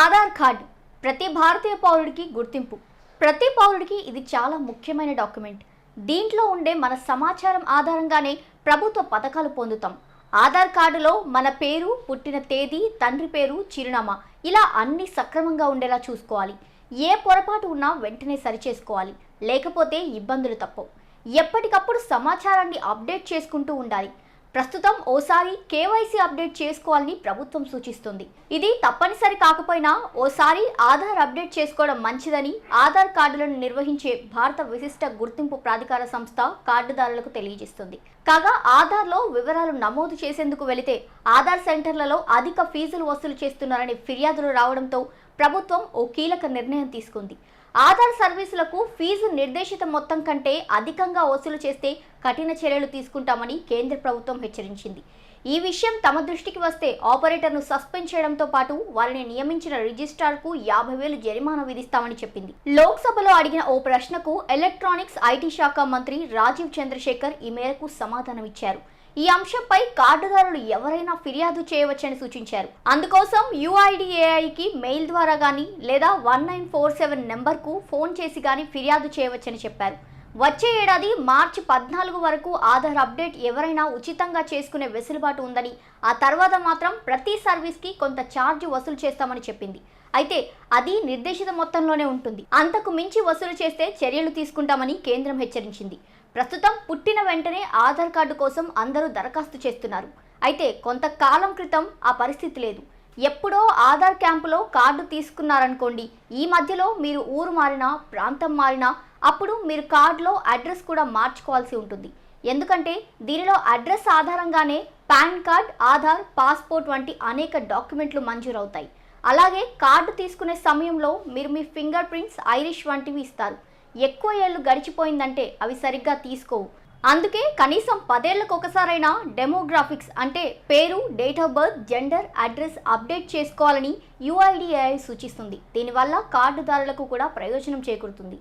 Aadhaar card. ప్రతి భారతీయ పౌరుడికి గుర్తింపు. ప్రతి పౌరుడికి ఇది చాలా ముఖ్యమైన డాక్యుమెంట్. దీంట్లో ఉండే మన సమాచారం ఆధారంగానే ప్రభుత్వ పథకాలు పొందుతాం. ఆధార్ కార్డులో మన పేరు పుట్టిన తేదీ తండ్రి పేరు చిరునామా ఇలా అన్ని సక్రమంగా ఉండేలా చూసుకోవాలి. ఏ పొరపాటు ఉన్నా వెంటనే సరిచేసుకోవాలి. లేకపోతే ఇబ్బందులు తప్పవు. ఎప్పటికప్పుడు సమాచారాన్ని అప్డేట్ చేసుకుంటూ ఉండాలి. ప్రస్తుతం ఓసారి కేవైసీ అప్డేట్ చేసుకోవాలని ప్రభుత్వం సూచిస్తుంది. ఇది తప్పనిసరి కాకపోయినా ఓసారి ఆధార్ అప్డేట్ చేసుకోవడం మంచిదని ఆధార్ కార్డులను నిర్వహించే భారత విశిష్ట గుర్తింపు ప్రాధికార సంస్థ కార్డుదారులకు తెలియజేస్తుంది. కాగా ఆధార్లో వివరాలు నమోదు చేసేందుకు వెళితే ఆధార్ సెంటర్లలో అధిక ఫీజులు వసూలు చేస్తున్నారని ఫిర్యాదులు రావడంతో ప్రభుత్వం ఓ కీలక నిర్ణయం తీసుకుంది. ఆధార్ సర్వీసులకు ఫీజు నిర్దేశిత మొత్తం కంటే అధికంగా వసూలు చేస్తే కఠిన చర్యలు తీసుకుంటామని కేంద్ర ప్రభుత్వం హెచ్చరించింది. ఈ విషయం తమ దృష్టికి వస్తే ఆపరేటర్ను సస్పెండ్ చేయడంతో పాటు వారిని నియమించిన రిజిస్ట్రార్కు యాభై వేలు జరిమానా విధిస్తామని చెప్పింది. లోక్సభలో అడిగిన ఓ ప్రశ్నకు ఎలక్ట్రానిక్స్ ఐటీ శాఖ మంత్రి రాజీవ్ చంద్రశేఖర్ ఈ మేరకు సమాధానమిచ్చారు. ఈ అంశంపై కార్డుదారులు ఎవరైనా ఫిర్యాదు చేయవచ్చని సూచించారు. అందుకోసం యుఐడిఏఐకి మెయిల్ ద్వారా గానీ లేదా వన్ నైన్ ఫోర్ సెవెన్ నెంబర్కు ఫోన్ చేసి గానీ ఫిర్యాదు చేయవచ్చని చెప్పారు. వచ్చే ఏడాది మార్చి పద్నాలుగు వరకు ఆధార్ అప్డేట్ ఎవరైనా ఉచితంగా చేసుకునే వెసులుబాటు ఉందని ఆ తర్వాత మాత్రం ప్రతి సర్వీస్కి కొంత ఛార్జ్ వసూలు చేస్తామని చెప్పింది. అయితే అది నిర్దేశిత మొత్తంలోనే ఉంటుంది. అంతకు మించి వసూలు చేస్తే చర్యలు తీసుకుంటామని కేంద్రం హెచ్చరించింది. ప్రస్తుతం పుట్టిన వెంటనే ఆధార్ కార్డు కోసం అందరూ దరఖాస్తు చేస్తున్నారు. అయితే కొంతకాలం క్రితం ఆ పరిస్థితి లేదు. ఎప్పుడో ఆధార్ క్యాంపులో కార్డు తీసుకున్నారనుకోండి ఈ మధ్యలో మీరు ఊరు మారినా ప్రాంతం మారినా అప్పుడు మీరు కార్డులో అడ్రస్ కూడా మార్చుకోవాల్సి ఉంటుంది. ఎందుకంటే దీనిలో అడ్రస్ ఆధారంగానే పాన్ కార్డ్ ఆధార్ పాస్పోర్ట్ వంటి అనేక డాక్యుమెంట్లు మంజూరవుతాయి. అలాగే కార్డు తీసుకునే సమయంలో మీరు మీ ఫింగర్ ప్రింట్స్ ఐరిష్ వంటివి ఇస్తారు. ఎక్కువ ఏళ్ళు గడిచిపోయిందంటే అవి సరిగ్గా తీసుకోవు. అందుకే కనీసం పదేళ్ళకు ఒకసారైనా డెమోగ్రాఫిక్స్ అంటే పేరు date of birth gender address update చేసుకోవాలని యుఐడిఏఐ సూచిస్తుంది. దీనివల్ల కార్డుదారులకు కూడా ప్రయోజనం చేకూరుతుంది.